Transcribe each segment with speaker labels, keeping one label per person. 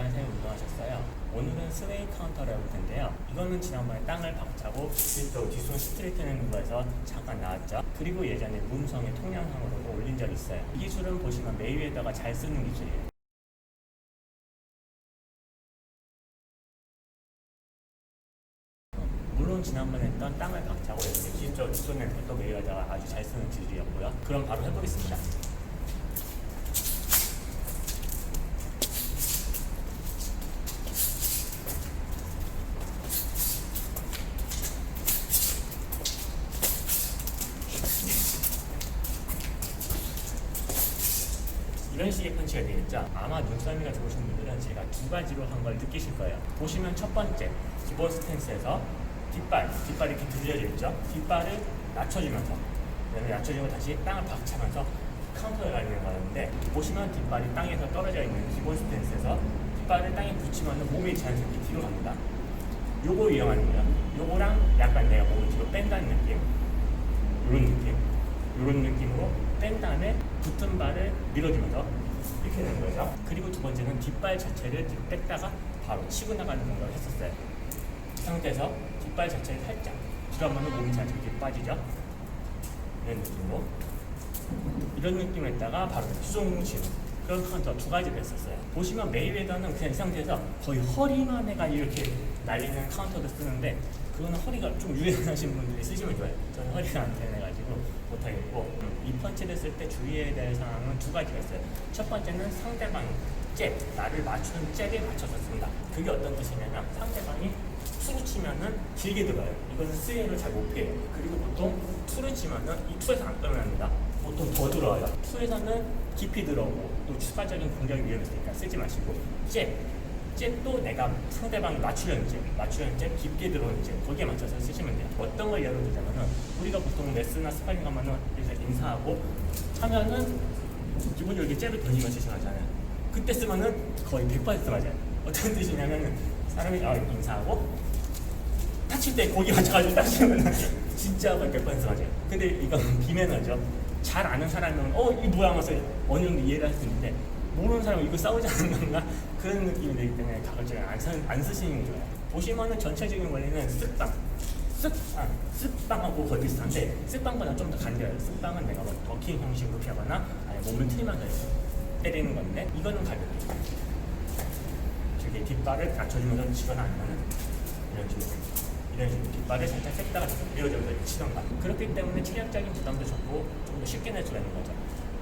Speaker 1: 다양한 사용 운동하셨어요. 오늘은 스웨이 카운터를 해볼 텐데요. 이거는 지난번에 땅을 박차고 뒤쪽 뒤손 스트레이트는 거에서 잠깐 나왔죠. 그리고 예전에 문성의 통영상으로도 올린 적이 있어요. 이 기술은 보시면 메이웨더가 잘 쓰는 기술이에요. 물론 지난번에 했던 땅을 박차고 이렇게 기술적으로 뒤손내는 것도 메이웨더가 아주 잘 쓰는 기술이었고요. 그럼 바로 해보겠습니다. 이런 식의 펀치가 되겠죠. 아마 눈썰미가 좋으신 분들은 제가 두 가지로 한 걸 느끼실 거예요. 보시면 첫 번째, 기본 스탠스에서 뒷발, 뒷발이 이렇게 들려져 있죠. 뒷발을 낮춰주면서, 그다음에 낮춰주고 다시 땅을 박차면서 카운터를 가리는 거였는데, 보시면 뒷발이 땅에서 떨어져 있는 기본 스탠스에서 뒷발을 땅에 붙이면 몸이 자연스럽게 뒤로 갑니다. 요거 위험한 거예요. 요거랑 약간 내가 몸을 뒤로 뺀다는 느낌. 요런 느낌. 요런 느낌으로 뺀 다음에 붙은 발을 밀어주면서 이렇게 되는 거죠. 그리고 두 번째는 뒷발 자체를 뒤로 뺐다가 바로 치고 나가는 공격을 했었어요. 이 상태에서 뒷발 자체를 살짝 들어가면 몸이 자연스럽게 빠지죠. 이런 느낌으로. 이런 느낌을 했다가 바로 수종 치는 그런 카운터 두 가지를 했었어요. 보시면 메이웨더는 그냥 이 상태에서 거의 허리만 해가 이렇게 날리는 카운터도 쓰는데 그거는 허리가 좀 유연하신 분들이 쓰시면 좋아요. 저는 허리가 안 되해가지고 못하겠고 이 펀치를 쓸 때 주의해야 될 사항은 두 가지가 있어요. 첫 번째는 상대방 잽, 나를 맞추는 잽에 맞춰서 씁니다. 그게 어떤 뜻이냐면 상대방이 투를 치면은 길게 들어요. 이거는 스웨이를 잘 못 피해요. 그리고 보통 투를 치면은 이 투에서 안 떠납니다. 보통 더 들어와요. 투에서는 깊이 들어오고 또 추가적인 공격이 위험했으니까 쓰지 마시고 잽, 잽도 내가 상대방이 맞추려는 잽, 맞추려는 잽, 깊게 들어오는 잽 거기에 맞춰서 쓰시면 돼요. 어떤 걸 예로 들자면은 우리가 보통 레슨이나 스파링 가면은 이렇게 인사하고 하면은 기본적으로 이렇게 잽을 던지면 쓰시잖아요. 그때 쓰면은 거의 100% 맞아요. 어떤 뜻이냐면은 사람이 아, 인사하고 다칠 때 거기 맞춰가지고 딱 치면 진짜 거의 100% 맞아요. 근데 이건 비매너죠. 잘 아는 사람은 어, 이 뭐야 하면서 어느 정도 이해를 할 수 있는데 모르는 사람은 이거 싸우지 않는 건가? 그런 느낌이 들기 때문에 가급적이 안, 쓰- 안 쓰시는 게 좋아요. 보시면은 전체적인 원리는 쓱빵, 쓱빵, 쓱빵하고 거의 비슷한데 쓱빵보다 좀 더 간결해요. 쓱빵은 내가 뭐 버킹 형식으로 피하거나 아니 몸을 틀면서 때리는 건데 이거는 가볍게 저기 뒷발을 낮춰주면서 치거나 아니면 이런 식으로 이런 뒷발을 살짝 뺐다가 밀어주면서 치던가 그렇기 때문에 체력적인 부담도 적고 좀 더 쉽게 낼 수가 있는 거죠.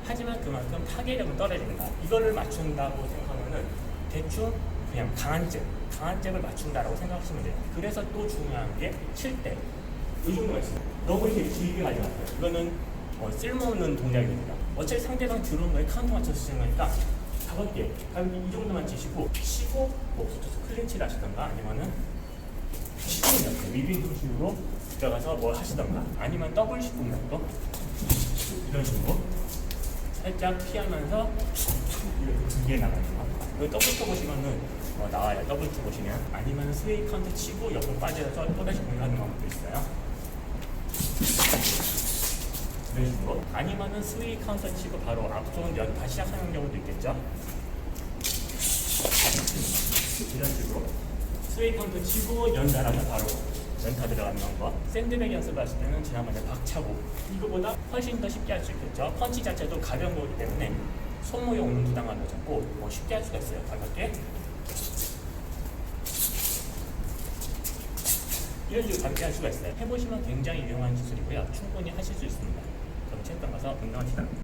Speaker 1: 하지만 그만큼 파괴력은 떨어진다. 이거를 맞춘다고 생각하면은 대충 그냥 강한 잽 강한 잽을 맞춘다라고 생각하시면 돼요. 그래서 또 중요한 게 칠 때. 이 정도가 있어요 너무 이렇게 길게 마세요. 이거는 어, 쓸모없는 동작입니다. 어차피 상대방 들어온 거에 카운터 맞춰서 쓰는 거니까 가볍게 가볍게 이 정도만 치시고 치고 뭐 붙어서 클린치를 하시던가 아니면은 옆에 위빙 형식으로 들어가서 뭘 하시던가? 아니면 더블 시공 정도? 이런 식으로? 살짝 피하면서 이렇게 두개 나가는 거 이거 더블 쳐 보시면은 어, 나와요. 더블 쳐 보시면. 아니면 스웨이 카운트 치고 옆으로 빠져서 또 다시 공격하는 방법도 있어요. 이런 식으로. 아니면은 스웨이 카운터 치고 바로 앞손 연 다시 시작하는 경우도 있겠죠? 이런 식으로 스웨이 카운트 치고 연달아서 바로 연타 들어가는 거 샌드백 연습을 하실 때는 지난번에 박차고 이거보다 훨씬 더 쉽게 할 수 있겠죠? 펀치 자체도 가벼운 거기 때문에 손목에 오는 부담감도 적고 뭐 쉽게 할 수가 있어요. 가볍게. 이런 식으로 가볍게 할 수가 있어요. 해보시면 굉장히 유용한 기술이고요. 충분히 하실 수 있습니다. 그럼 체육관 가서 운동합시다